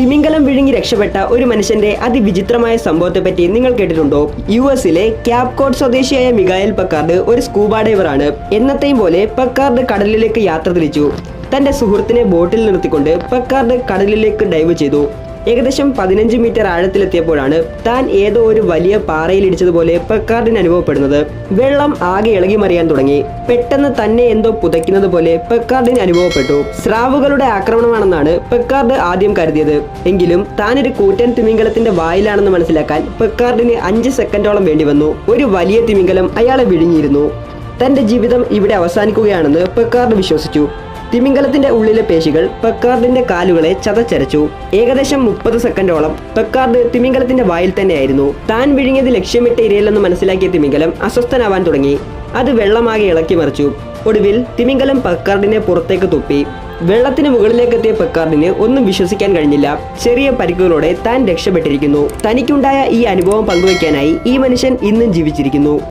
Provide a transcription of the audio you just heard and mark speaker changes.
Speaker 1: തിമിംഗലം വിഴുങ്ങി രക്ഷപ്പെട്ട ഒരു മനുഷ്യന്റെ അതിവിചിത്രമായ സംഭവത്തെ പറ്റി നിങ്ങൾ കേട്ടിട്ടുണ്ടോ? യു എസിലെ ക്യാപ്കോട്ട് സ്വദേശിയായ മിഗായൽ പക്കാർഡ് ഒരു സ്കൂബ ഡൈവറാണ് എന്നത്തെയും പോലെ പക്കാർഡ് കടലിലേക്ക് യാത്ര തിരിച്ചു. തന്റെ സുഹൃത്തിനെ ബോട്ടിൽ നിർത്തിക്കൊണ്ട് പക്കാർഡ് കടലിലേക്ക് ഡൈവ് ചെയ്തു. ഏകദേശം പതിനഞ്ച് മീറ്റർ ആഴത്തിലെത്തിയപ്പോഴാണ് താൻ ഏതോ ഒരു വലിയ പാറയിൽ ഇടിച്ചതുപോലെ പെക്കാർഡിന് അനുഭവപ്പെടുന്നത്. വെള്ളം ആകെ ഇളകി മറിയാൻ തുടങ്ങി. പെട്ടെന്ന് തന്നെ എന്തോ പുതയ്ക്കുന്നത് പോലെ പെക്കാർഡിന് അനുഭവപ്പെട്ടു. സ്രാവുകളുടെ ആക്രമണമാണെന്നാണ് പെക്കാർഡ് ആദ്യം കരുതിയത്. എങ്കിലും താനൊരു കൂറ്റൻ തിമിംഗലത്തിന്റെ വായിലാണെന്ന് മനസ്സിലാക്കാൻ പെക്കാർഡിന് അഞ്ച് സെക്കൻഡോളം വേണ്ടി വന്നു. ഒരു വലിയ തിമിംഗലം അയാളെ വിഴുങ്ങിയിരുന്നു. തന്റെ ജീവിതം ഇവിടെ അവസാനിക്കുകയാണെന്ന് പെക്കാർഡ് വിശ്വസിച്ചു. തിമിംഗലത്തിന്റെ ഉള്ളിലെ പേശികൾ പെക്കാർഡിന്റെ കാലുകളെ ചതച്ചരച്ചു. ഏകദേശം മുപ്പത് സെക്കൻഡോളം പെക്കാർഡ് തിമിംഗലത്തിന്റെ വായിൽ തന്നെയായിരുന്നു. താൻ വിഴുങ്ങിയത് ലക്ഷ്യമിട്ട് ഇരയില്ലെന്ന് മനസ്സിലാക്കിയ തിമിംഗലം അസ്വസ്ഥനാവാൻ തുടങ്ങി. അത് വെള്ളമാകെ ഇളക്കി മറിച്ചു. ഒടുവിൽ തിമിംഗലം പെക്കാർഡിനെ പുറത്തേക്ക് തുപ്പി. വെള്ളത്തിന് മുകളിലേക്കെത്തിയ പെക്കാർഡിന് ഒന്നും വിശ്വസിക്കാൻ കഴിഞ്ഞില്ല. ചെറിയ പരിക്കുകളോടെ താൻ രക്ഷപ്പെട്ടിരിക്കുന്നു. തനിക്കുണ്ടായ ഈ അനുഭവം പങ്കുവയ്ക്കാനായി ഈ മനുഷ്യൻ ഇന്നും ജീവിച്ചിരിക്കുന്നു.